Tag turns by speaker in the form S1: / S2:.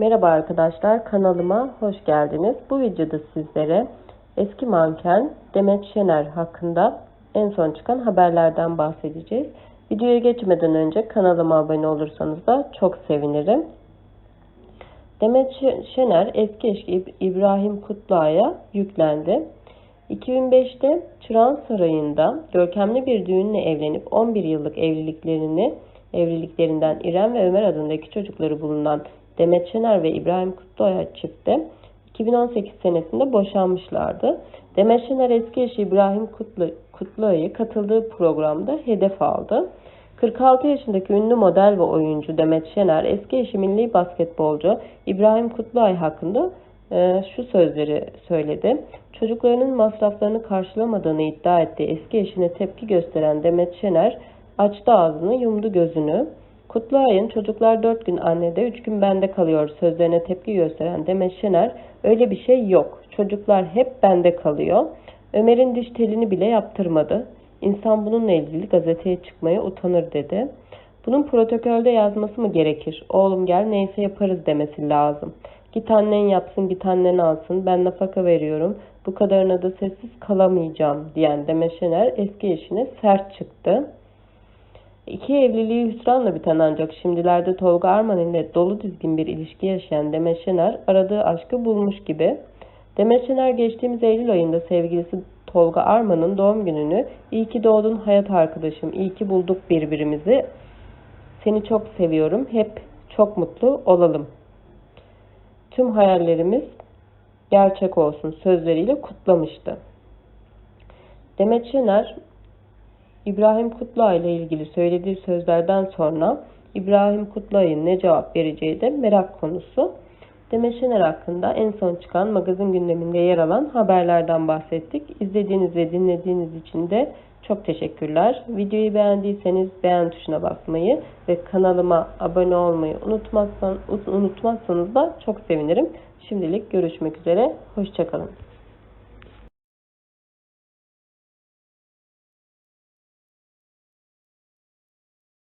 S1: Merhaba arkadaşlar, kanalıma hoş geldiniz. Bu videoda sizlere eski manken Demet Şener hakkında en son çıkan haberlerden bahsedeceğiz. Videoya geçmeden önce kanalıma abone olursanız da çok sevinirim. Demet Şener eski eşi İbrahim Kutluay'a yüklendi. 2005'te Çırağan Sarayı'nda görkemli bir düğünle evlenip 11 yıllık evliliklerini evliliklerinden İrem ve Ömer adında iki çocukları bulunan Demet Şener ve İbrahim Kutluaya çifti 2018 senesinde boşanmışlardı. Demet Şener eski eşi İbrahim Kutlu, Kutluay'ı katıldığı programda hedef aldı. 46 yaşındaki ünlü model ve oyuncu Demet Şener eski eşi milli basketbolcu İbrahim Kutluay hakkında e, şu sözleri söyledi. Çocuklarının masraflarını karşılamadığını iddia ettiği eski eşine tepki gösteren Demet Şener açtı ağzını yumdu gözünü. Kutluay'ın çocuklar dört gün annede üç gün bende kalıyor sözlerine tepki gösteren Demet Şener öyle bir şey yok. Çocuklar hep bende kalıyor. Ömer'in diş telini bile yaptırmadı. İnsan bununla ilgili gazeteye çıkmaya utanır dedi. Bunun protokolde yazması mı gerekir? Oğlum gel neyse yaparız demesi lazım. Git annen yapsın git annen alsın ben nafaka veriyorum bu kadarına da sessiz kalamayacağım diyen Demet Şener eski eşine sert çıktı. İki evliliği hüsranla biten ancak şimdilerde Tolga Arman ile dolu dizgin bir ilişki yaşayan Demet Şener aradığı aşkı bulmuş gibi. Demet Şener geçtiğimiz Eylül ayında sevgilisi Tolga Arman'ın doğum gününü iyi ki doğdun hayat arkadaşım, iyi ki bulduk birbirimizi, seni çok seviyorum, hep çok mutlu olalım. Tüm hayallerimiz gerçek olsun sözleriyle kutlamıştı. Demet Şener İbrahim Kutluay ile ilgili söylediği sözlerden sonra İbrahim Kutluay'ın ne cevap vereceği de merak konusu. Demet Şener hakkında en son çıkan magazin gündeminde yer alan haberlerden bahsettik. İzlediğiniz ve dinlediğiniz için de çok teşekkürler. Videoyu beğendiyseniz beğen tuşuna basmayı ve kanalıma abone olmayı unutmazsan, unutmazsanız da çok sevinirim. Şimdilik görüşmek üzere. Hoşçakalın.